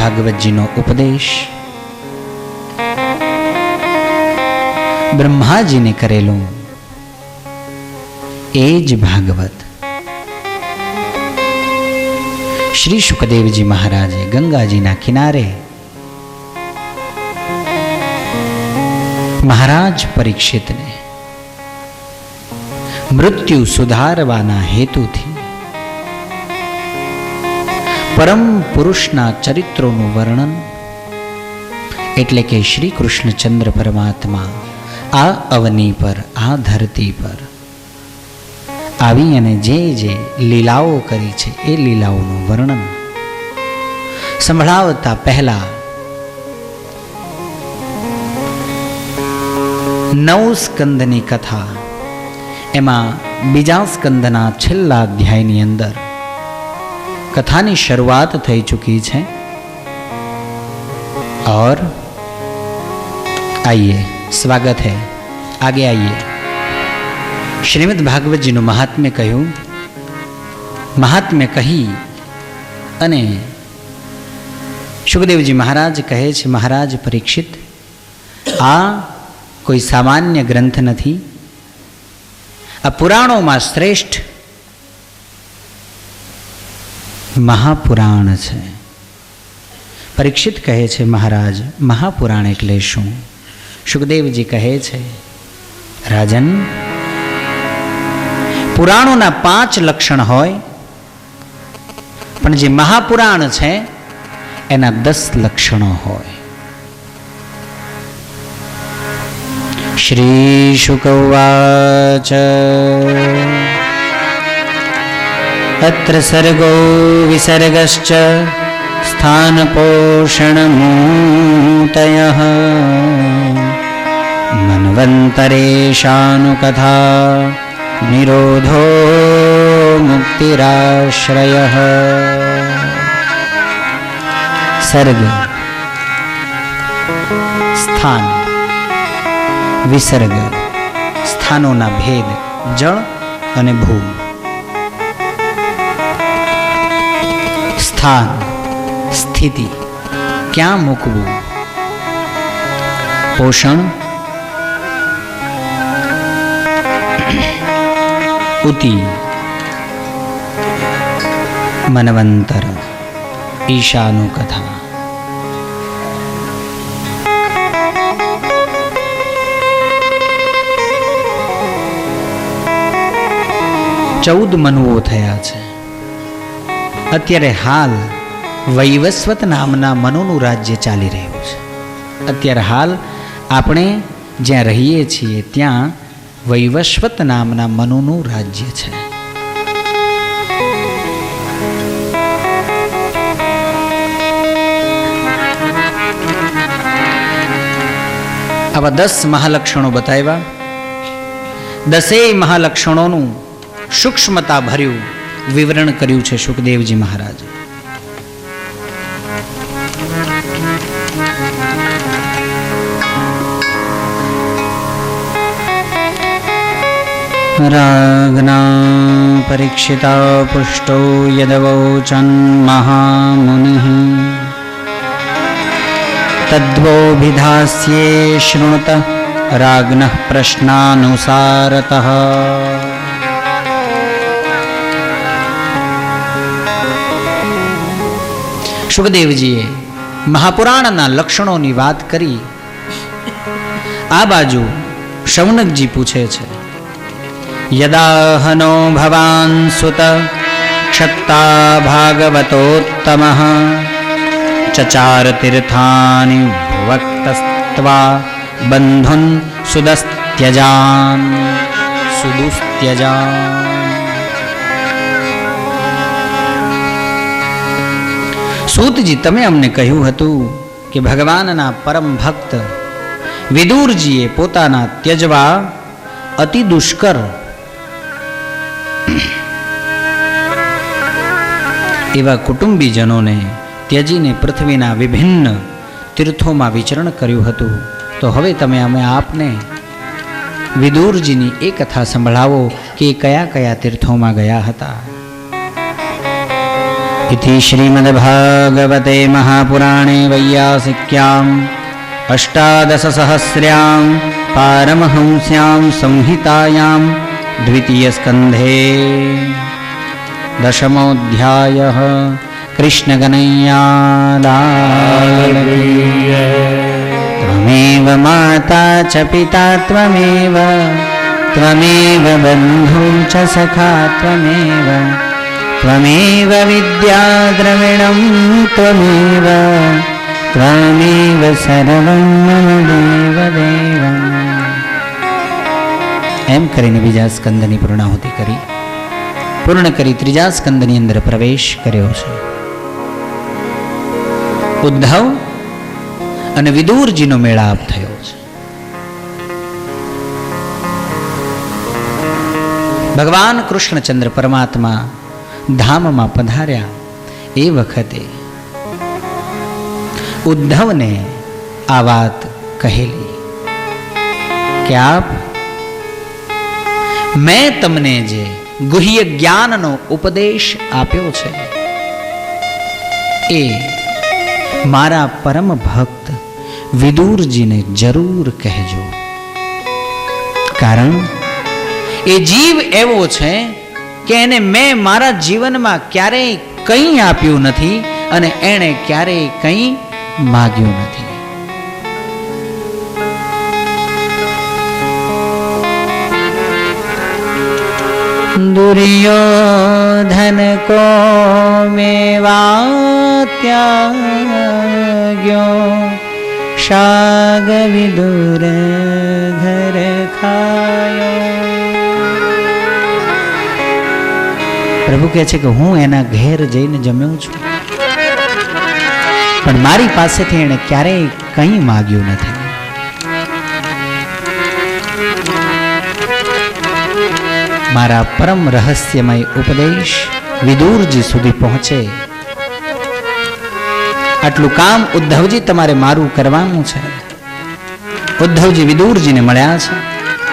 ભાગવતજીનો ઉપદેશ બ્રહ્માજીને કરેલું એ જ ભાગવત શ્રી સુખદેવજી મહારાજે ગંગાજીના કિનારે મહારાજ પરીક્ષિતને મૃત્યુ સુધારવાના હેતુથી પરમ પુરુષના ચરિત્રોનું વર્ણન એટલે કે શ્રી કૃષ્ણચંદ્ર પરમાત્મા આ અવની પર, આ ધરતી પર આવી અને જે જે લીલાઓ કરી છે એ લીલાઓનું વર્ણન. સંભળાવતા પહેલા નવ સ્કંદની કથા, એમાં બીજા સ્કંદના છેલ્લા અધ્યાયની અંદર કથાની શરૂઆત થઈ ચૂકી છે और आइए स्वागत है आगे आइए શ્રીમદ ભાગવતજીનું મહાત્મ્ય કહ્યું મહાત્મ્ય કહી અને સુખદેવજી મહારાજ કહે છે મહારાજ પરીક્ષિત આ કોઈ સામાન્ય ગ્રંથ નથી આ પુરાણોમાં શ્રેષ્ઠ મહાપુરાણ છે. પરીક્ષિત કહે છે મહારાજ, મહાપુરાણ એટલે શું? સુખદેવજી કહે છે, રાજન, પુરાણોના પાંચ લક્ષણ હોય, પણ જે મહાપુરાણ છે, એના દસ લક્ષણો હોય. શ્રી શુકવાચ. અત્ર સર્ગો વિસર્ગશ્ચ स्थानपोषणमूतयः मन्वन्तरेशानुकथा निरोधो मुक्तिराश्रयः સર્ગ સ્થાન વિસર્ગ સ્થાનોના ભેદ જળ અને ભૂમ સ્થાન સ્થિતિ ક્યાં મૂકવું? પોષણ? ઉતિ મનવંતર ઈશાનું કથા ચૌદ મનવો થયા છે. અત્યારે હાલ વૈવસ્વત નામના મનોનું રાજ્ય ચાલી રહ્યું છે. અત્યારે હાલ આપણે જ્યાં રહીએ છીએ ત્યાં વૈવસ્વત નામના મનોનું રાજ્ય છે. આવા દસ મહાલક્ષણો બતાવ્યા. દસેય મહાલક્ષણોનું સૂક્ષ્મતા ભર્યું. વિવરણ કર્યું છે સુખદેવજી મહારાજ. રાગના પરીક્ષિતા પુષ્ટો યદવોચન મહામુનિ તદ્વોભિધાસ્યે શૃણુત રાગ્ન પ્રશ્નાનુસારતઃ. સુખદેવજીએ મહાપુરાણના લક્ષણોની વાત કરી. આ બાજુ શૌનકજી પૂછે છે, યદાહનો ભવાન સુત ક્ષત્તા ભાગવતોત્તમ? ચચાર તીર્થાની ભુવક્તસ્ત્વા બંધુન સુદસ્ત્યજાન. સુદુસ્ત્યજાન। સૂતજી, તમે અમને કહ્યું હતું કે ભગવાનના પરમ ભક્ત વિદુરજીએ પોતાના ત્યજવા અતિ દુષ્કર. એવા કુટુંબીજનોને ત્યજીને પૃથ્વીના વિભિન્ન તીર્થોમાં વિચરણ કર્યું હતું. તો હવે તમે અમે આપને વિદુરજીની એ કથા સંભળાવો કે કયા કયા તીર્થોમાં ગયા હતા. इति श्रीमद्भागवते महापुराणे वैयासिक्याम् अष्टादशसहस्र्यां पारमहंस्यां संहितायां द्वितीयस्कन्धे। दशमोऽध्यायः। कृष्णगणय्यालालकीय त्वमेव माता च पिता त्वमेव त्वमेव बन्धुं च सखा त्वमेव त्वमेव विद्याद्रविणं त्वमेव ત્વમેવ સર્વં મમ દેવદેવમ એમ કરીને બીજા સ્કંદની પૂર્ણાહુતિ કરી પૂર્ણ કરી ત્રીજા સ્કંદની અંદર પ્રવેશ કર્યો છે ઉદ્ધવ અને વિદુરજીનો મેળાપ થયો છે ભગવાન કૃષ્ણચંદ્ર પરમાત્મા ધામમાં પધાર્યા એ વખતે ઉદ્ધવને આ વાત કહેલી કે આપ, મેં તમને જે ગુહ્ય જ્ઞાનનો ઉપદેશ આપ્યો છે, એ મારા પરમ ભક્ત વિદુરજીને જરૂર કહેજો. કારણ, એ જીવ એવો છે કે એને મેં મારા જીવનમાં ક્યારેય કંઈ આપ્યું નથી અને એણે ક્યારેય કંઈ માગ્યું નથી. દુર્યોધન કો મેવા ત્યાગ્યો શાગ વિદુર ઘર ખાયો. પ્રભુ કહે છે કે હું એના ઘેર જઈને જમ્યો છું. પણ મારી પાસેથી એણે ક્યારેય કંઈ માગ્યું નથી. મારા પરમ રહસ્યમય ઉપદેશ વિદુરજી સુધી પહોંચે. આટલું કામ ઉદ્ધવજી તમારે મારું કરવાનું છે. ઉદ્ધવજી વિદુરજીને મળ્યા છે.